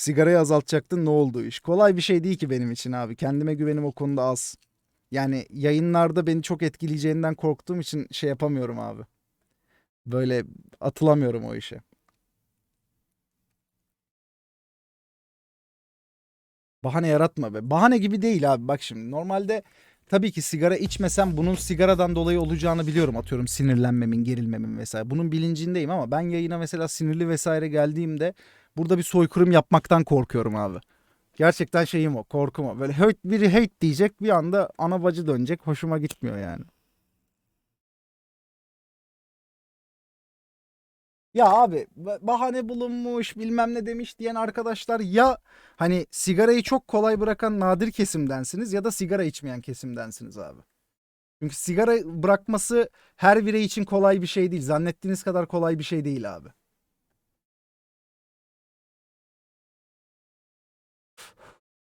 Sigarayı azaltacaktın ne oldu iş? Kolay bir şey değil ki benim için abi. Kendime güvenim o konuda az. Yani yayınlarda beni çok etkileyeceğinden korktuğum için şey yapamıyorum abi. Böyle atılamıyorum o işe. Bahane yaratma be. Bahane gibi değil abi. Bak şimdi normalde tabii ki sigara içmesem bunun sigaradan dolayı olacağını biliyorum. Atıyorum sinirlenmemin, gerilmemin vesaire. Bunun bilincindeyim ama ben yayına mesela sinirli vesaire geldiğimde burada bir soykırım yapmaktan korkuyorum abi. Gerçekten şeyim o, korkum o. Böyle hate, biri hate diyecek bir anda ana bacı dönecek. Hoşuma gitmiyor yani. Ya abi ba- bahane bulunmuş bilmem ne demiş diyen arkadaşlar ya hani sigarayı çok kolay bırakan nadir kesimdensiniz ya da sigara içmeyen kesimdensiniz abi. Çünkü sigara bırakması her birey için kolay bir şey değil. Zannettiğiniz kadar kolay bir şey değil abi.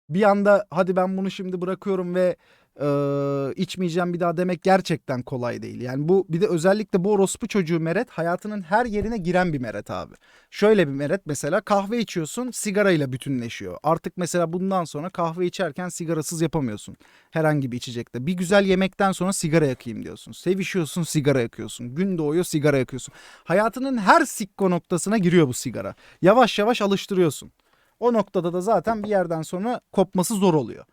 Bir anda hadi ben bunu şimdi bırakıyorum ve eee, içmeyeceğim bir daha demek gerçekten kolay değil. Yani bu bir de özellikle bu orospu çocuğu Meret hayatının her yerine giren bir Meret abi. Şöyle bir Meret mesela kahve içiyorsun sigarayla bütünleşiyor. Artık mesela bundan sonra kahve içerken sigarasız yapamıyorsun. Herhangi bir içecekte. Bir güzel yemekten sonra sigara yakayım diyorsun. Sevişiyorsun sigara yakıyorsun. Gün doğuyor sigara yakıyorsun. Hayatının her sikko noktasına giriyor bu sigara. Yavaş yavaş alıştırıyorsun. O noktada da zaten bir yerden sonra kopması zor oluyor.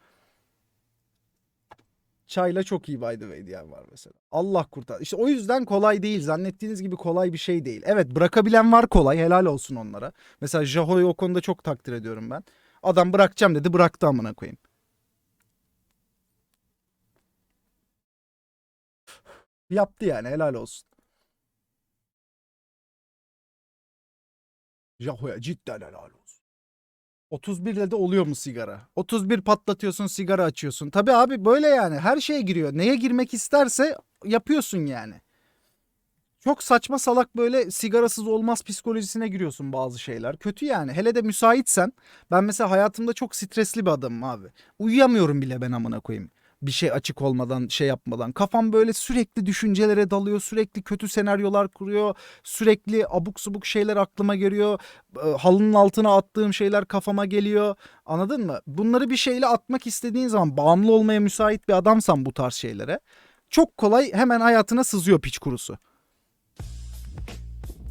Çayla çok iyi by the way diyen var mesela. Allah kurtar. İşte o yüzden kolay değil. Zannettiğiniz gibi kolay bir şey değil. Evet bırakabilen var kolay. Helal olsun onlara. Mesela Jaho'yu o konuda çok takdir ediyorum ben. Adam bırakacağım dedi bıraktı amına koyayım. Yaptı yani helal olsun. Jaho'ya cidden helal olsun. 31 ile de oluyor mu sigara? 31 patlatıyorsun sigara açıyorsun. Tabii abi böyle yani her şeye giriyor. Neye girmek isterse yapıyorsun yani. Çok saçma salak böyle sigarasız olmaz psikolojisine giriyorsun bazı şeyler. Kötü yani. Hele de müsaitsen. Ben mesela hayatımda çok stresli bir adamım abi. Uyuyamıyorum bile ben amına koyayım. Bir şey açık olmadan, şey yapmadan. Kafam böyle sürekli düşüncelere dalıyor. Sürekli kötü senaryolar kuruyor. Sürekli abuk subuk şeyler aklıma geliyor. E, halının altına attığım şeyler kafama geliyor. Anladın mı? Bunları bir şeyle atmak istediğin zaman bağımlı olmaya müsait bir adamsan bu tarz şeylere çok kolay hemen hayatına sızıyor piç kurusu.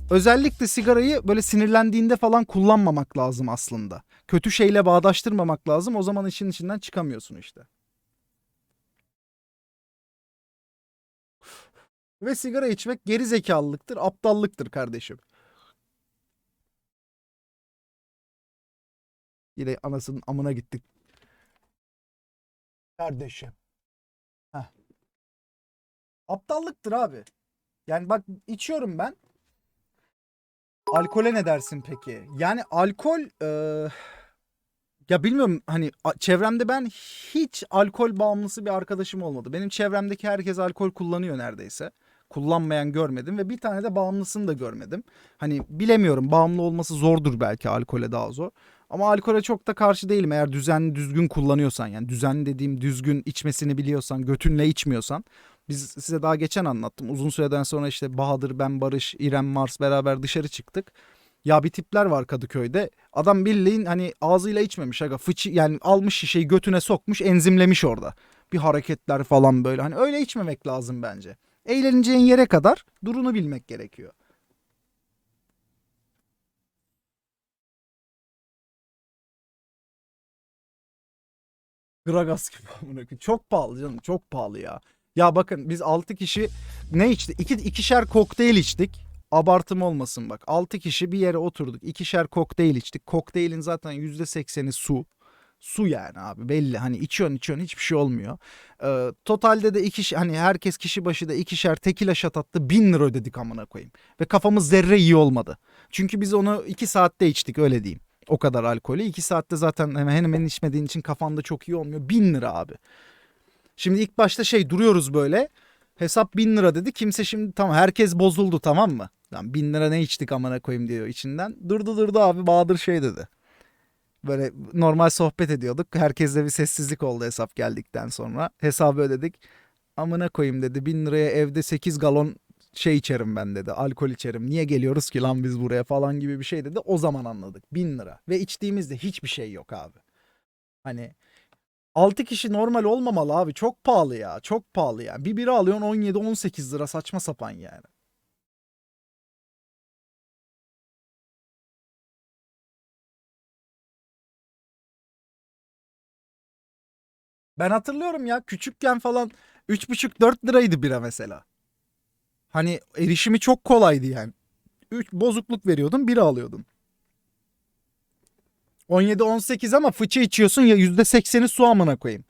Özellikle sigarayı böyle sinirlendiğinde falan kullanmamak lazım aslında. Kötü şeyle bağdaştırmamak lazım. O zaman işin içinden çıkamıyorsun işte. Ve sigara içmek geri zekalılıktır, aptallıktır kardeşim. Yine anasının amına gittik. Kardeşim. Heh. Aptallıktır abi. Yani bak içiyorum ben. Alkole ne dersin peki? Yani alkol eee, ya bilmiyorum hani çevremde ben hiç alkol bağımlısı bir arkadaşım olmadı. Benim çevremdeki herkes alkol kullanıyor neredeyse. Kullanmayan görmedim ve bir tane de bağımlısını da görmedim. Hani bilemiyorum bağımlı olması zordur belki alkole daha zor. Ama alkole çok da karşı değilim eğer düzenli düzgün kullanıyorsan yani düzenli dediğim düzgün içmesini biliyorsan götünle içmiyorsan. Biz size daha geçen anlattım. Uzun süreden sonra işte Bahadır, ben Barış, İrem Mars beraber dışarı çıktık. Ya bir tipler var Kadıköy'de. Adam bildiğin hani ağzıyla içmemiş aga. Fıçı yani almış şişeyi götüne sokmuş enzimlemiş orada. Bir hareketler falan böyle. Hani öyle içmemek lazım bence. Eğleneceğin yere kadar durunu bilmek gerekiyor. Gragas gibi amına. Çok pahalı canım çok pahalı ya. Ya bakın biz 6 kişi ne içtik? İki, ikişer kokteyl içtik. Abartım olmasın bak. 6 kişi bir yere oturduk. İkişer kokteyl içtik. Kokteylin zaten %80'i su. Su yani abi belli hani içiyorsun içiyorsun hiçbir şey olmuyor. Ee, totalde de iki hani herkes kişi başı da ikişer tekila şat attı bin lira ödedik amına koyayım. Ve kafamız zerre iyi olmadı. Çünkü biz onu iki saatte içtik öyle diyeyim. O kadar alkolü. iki saatte zaten hemen hemen içmediğin için kafanda çok iyi olmuyor. Bin lira abi. Şimdi ilk başta şey duruyoruz böyle. Hesap bin lira dedi. Kimse şimdi tamam herkes bozuldu tamam mı? Lan bin lira ne içtik amına koyayım diyor içinden. Durdu durdu abi Bahadır şey dedi. Böyle normal sohbet ediyorduk. Herkeste bir sessizlik oldu hesap geldikten sonra. Hesabı ödedik. Amına koyayım dedi. Bin liraya evde 8 galon şey içerim ben dedi. Alkol içerim. Niye geliyoruz ki lan biz buraya falan gibi bir şey dedi. O zaman anladık. Bin lira. Ve içtiğimizde hiçbir şey yok abi. Hani 6 kişi normal olmamalı abi. Çok pahalı ya. Çok pahalı ya. Bir bira alıyorsun 17-18 lira saçma sapan yani. Ben hatırlıyorum ya küçükken falan 3,5-4 liraydı bira mesela. Hani erişimi çok kolaydı yani. Üç, bozukluk veriyordun bira alıyordun. 17-18 ama fıçı içiyorsun ya %80'i su amına koyayım.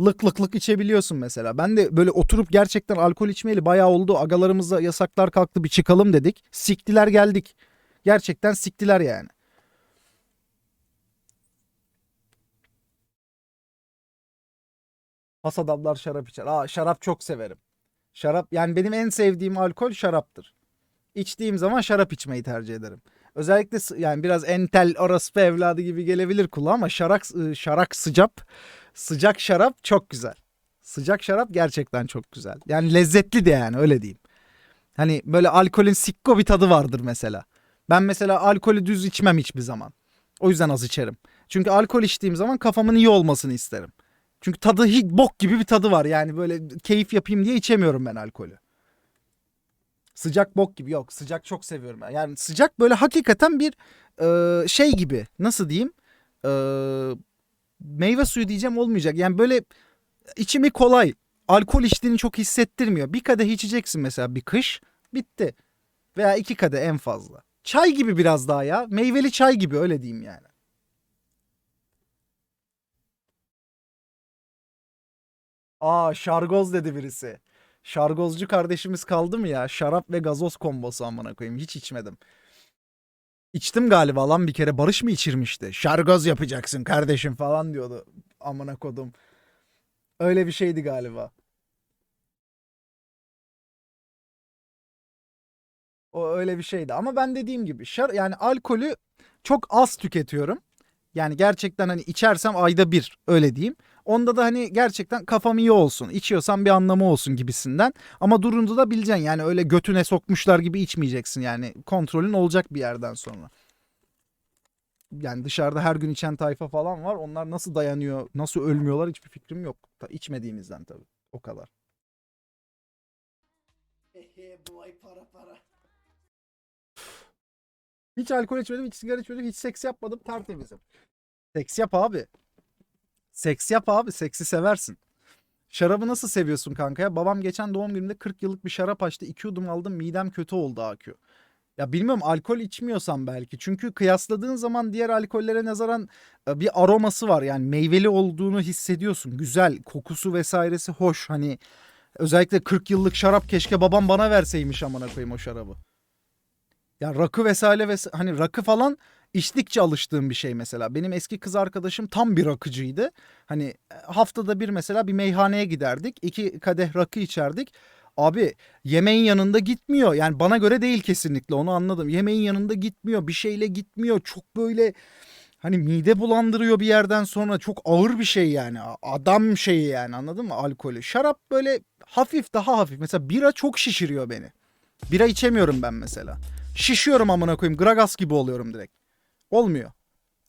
Lık lık lık içebiliyorsun mesela. Ben de böyle oturup gerçekten alkol içmeyeli bayağı oldu. Agalarımızla yasaklar kalktı bir çıkalım dedik. Siktiler geldik. Gerçekten siktiler yani. Has adamlar şarap içer. Aa şarap çok severim. Şarap yani benim en sevdiğim alkol şaraptır. İçtiğim zaman şarap içmeyi tercih ederim. Özellikle yani biraz entel orospu evladı gibi gelebilir kulağa ama şarak şarak sıcak sıcak şarap çok güzel. Sıcak şarap gerçekten çok güzel. Yani lezzetli de yani öyle diyeyim. Hani böyle alkolün sikko bir tadı vardır mesela. Ben mesela alkolü düz içmem hiçbir zaman. O yüzden az içerim. Çünkü alkol içtiğim zaman kafamın iyi olmasını isterim. Çünkü tadı hiç bok gibi bir tadı var. Yani böyle keyif yapayım diye içemiyorum ben alkolü. Sıcak bok gibi yok. Sıcak çok seviyorum. ben. Yani sıcak böyle hakikaten bir e, şey gibi. Nasıl diyeyim? E, meyve suyu diyeceğim olmayacak. Yani böyle içimi kolay. Alkol içtiğini çok hissettirmiyor. Bir kadeh içeceksin mesela bir kış. Bitti. Veya iki kadeh en fazla. Çay gibi biraz daha ya. Meyveli çay gibi öyle diyeyim yani. Aa şargoz dedi birisi. Şargozcu kardeşimiz kaldı mı ya? Şarap ve gazoz kombosu amına koyayım. Hiç içmedim. İçtim galiba lan bir kere. Barış mı içirmişti? Şargoz yapacaksın kardeşim falan diyordu. Amına kodum. Öyle bir şeydi galiba. O öyle bir şeydi. Ama ben dediğim gibi şar yani alkolü çok az tüketiyorum. Yani gerçekten hani içersem ayda bir öyle diyeyim. Onda da hani gerçekten kafam iyi olsun. İçiyorsam bir anlamı olsun gibisinden. Ama durunca da bileceksin yani öyle götüne sokmuşlar gibi içmeyeceksin yani. Kontrolün olacak bir yerden sonra. Yani dışarıda her gün içen tayfa falan var. Onlar nasıl dayanıyor, nasıl ölmüyorlar hiçbir fikrim yok. Ta içmediğimizden tabii. O kadar. Hiç alkol içmedim, hiç sigara içmedim, hiç seks yapmadım. Tertemizim. Seks yap abi. Seks yap abi. Seksi seversin. Şarabı nasıl seviyorsun kanka ya? Babam geçen doğum günümde 40 yıllık bir şarap açtı. 2 yudum aldım. Midem kötü oldu AQ. Ya bilmiyorum alkol içmiyorsan belki. Çünkü kıyasladığın zaman diğer alkollere nazaran e, bir aroması var. Yani meyveli olduğunu hissediyorsun. Güzel. Kokusu vesairesi hoş. Hani özellikle 40 yıllık şarap keşke babam bana verseymiş amına koyayım o şarabı. Ya rakı vesaire ve hani rakı falan içtikçe alıştığım bir şey mesela. Benim eski kız arkadaşım tam bir rakıcıydı. Hani e, haftada bir mesela bir meyhaneye giderdik. iki kadeh rakı içerdik. Abi yemeğin yanında gitmiyor. Yani bana göre değil kesinlikle onu anladım. Yemeğin yanında gitmiyor. Bir şeyle gitmiyor. Çok böyle hani mide bulandırıyor bir yerden sonra. Çok ağır bir şey yani. Adam şeyi yani anladın mı? Alkolü. Şarap böyle hafif daha hafif. Mesela bira çok şişiriyor beni. Bira içemiyorum ben mesela. Şişiyorum amına koyayım. Gragas gibi oluyorum direkt. Olmuyor.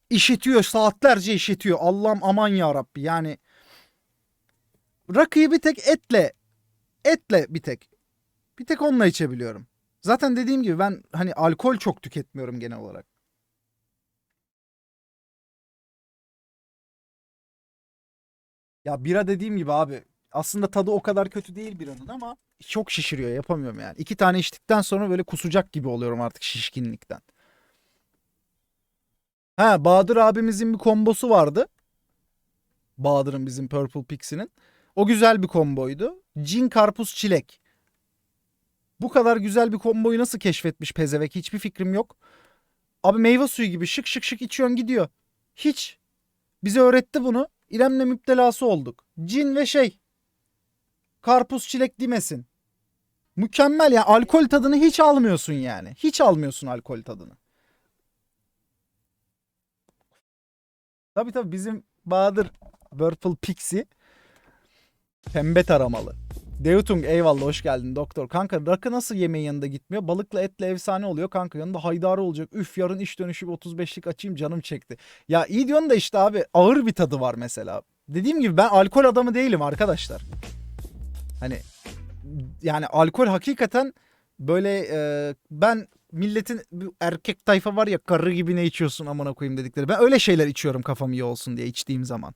İşitiyor saatlerce işitiyor. Allah'ım aman ya Rabbi. Yani rakıyı bir tek etle etle bir tek. Bir tek onunla içebiliyorum. Zaten dediğim gibi ben hani alkol çok tüketmiyorum genel olarak. Ya bira dediğim gibi abi aslında tadı o kadar kötü değil biranın ama çok şişiriyor yapamıyorum yani. İki tane içtikten sonra böyle kusacak gibi oluyorum artık şişkinlikten. Ha Bahadır abimizin bir kombosu vardı. Bahadır'ın bizim Purple Pixi'nin. O güzel bir komboydu. Cin karpuz çilek. Bu kadar güzel bir komboyu nasıl keşfetmiş pezevek hiçbir fikrim yok. Abi meyve suyu gibi şık şık şık içiyorsun gidiyor. Hiç. Bize öğretti bunu. İrem'le müptelası olduk. Cin ve şey. Karpuz çilek demesin. Mükemmel ya. Alkol tadını hiç almıyorsun yani. Hiç almıyorsun alkol tadını. Tabii tabii bizim Bahadır Purple Pixie pembe taramalı. Deutung eyvallah hoş geldin doktor. Kanka rakı nasıl yemeğin yanında gitmiyor? Balıkla etle efsane oluyor kanka. Yanında haydari olacak. Üf yarın iş dönüşü bir 35'lik açayım canım çekti. Ya iyi diyorsun da işte abi ağır bir tadı var mesela. Dediğim gibi ben alkol adamı değilim arkadaşlar. Hani yani alkol hakikaten böyle e, ben milletin erkek tayfa var ya karı gibi ne içiyorsun amına koyayım dedikleri. Ben öyle şeyler içiyorum kafam iyi olsun diye içtiğim zaman.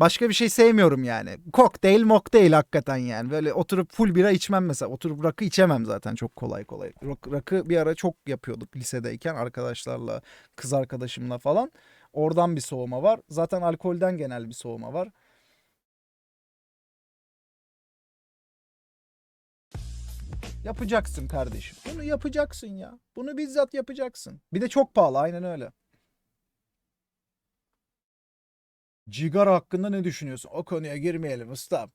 Başka bir şey sevmiyorum yani. Kokteyl mokteyl hakikaten yani. Böyle oturup full bira içmem mesela. Oturup rakı içemem zaten çok kolay kolay. Rak- Rakı bir ara çok yapıyorduk lisedeyken arkadaşlarla, kız arkadaşımla falan. Oradan bir soğuma var. Zaten alkolden genel bir soğuma var. Yapacaksın kardeşim. Bunu yapacaksın ya. Bunu bizzat yapacaksın. Bir de çok pahalı aynen öyle. Cigara hakkında ne düşünüyorsun? O konuya girmeyelim ustam.